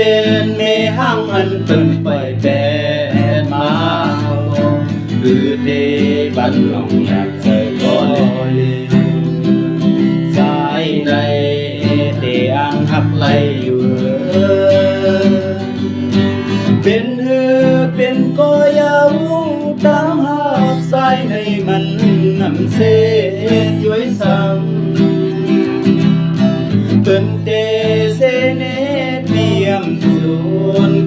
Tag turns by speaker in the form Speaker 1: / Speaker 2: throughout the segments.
Speaker 1: เป็นเมหังอันเปิ้นไปแปดมาคือเดบันลองอยากเจอก็เลยสายในเดอังหักไหลอยู่เป็นเฮือเป็นก็ยาวตามหาสายในมันนำเสยด้วยซ้ำ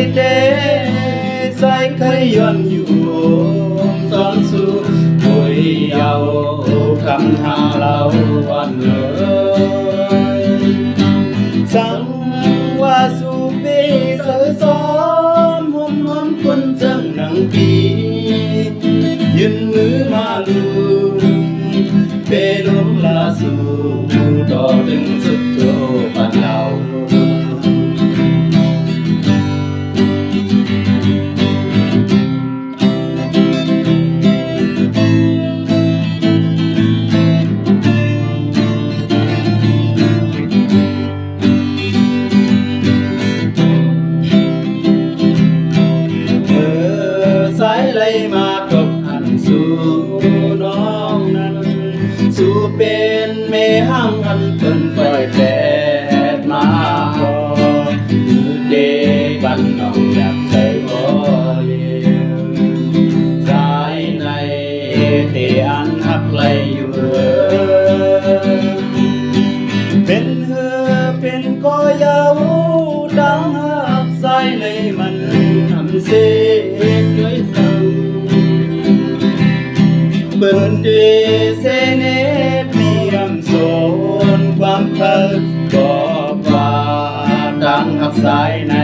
Speaker 1: เป็นไหลเตสายเคยย้อนอยู่ตอนสู่ป่วยเอาคำหาเราวันเลยสังว่าสู่ปีเสือซ้อมหอมหอมคนจังหนังปียืนมือมาลูเปลมลาสู่ดอดึงสุดโต นเมหังอันเพิ่นปล่อยแปด ก็ว่าดังหักสายใน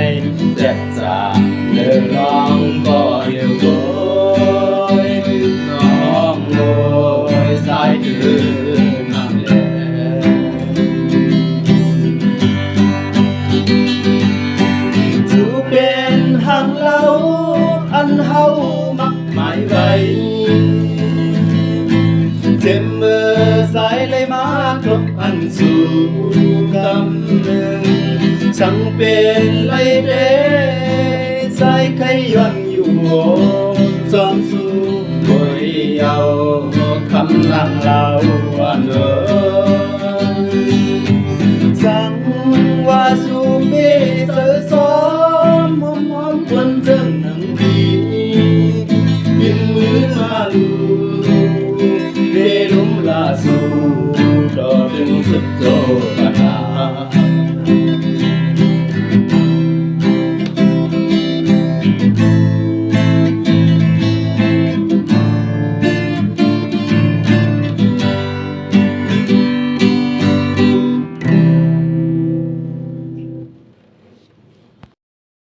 Speaker 1: เจ็บจากเดินร้อง 상벨라이베사이 카이완 유오 선수 보이아오 감랑라우아노 상와수베서섬 험험 원전능비 인물마루 대롱라수 더등습도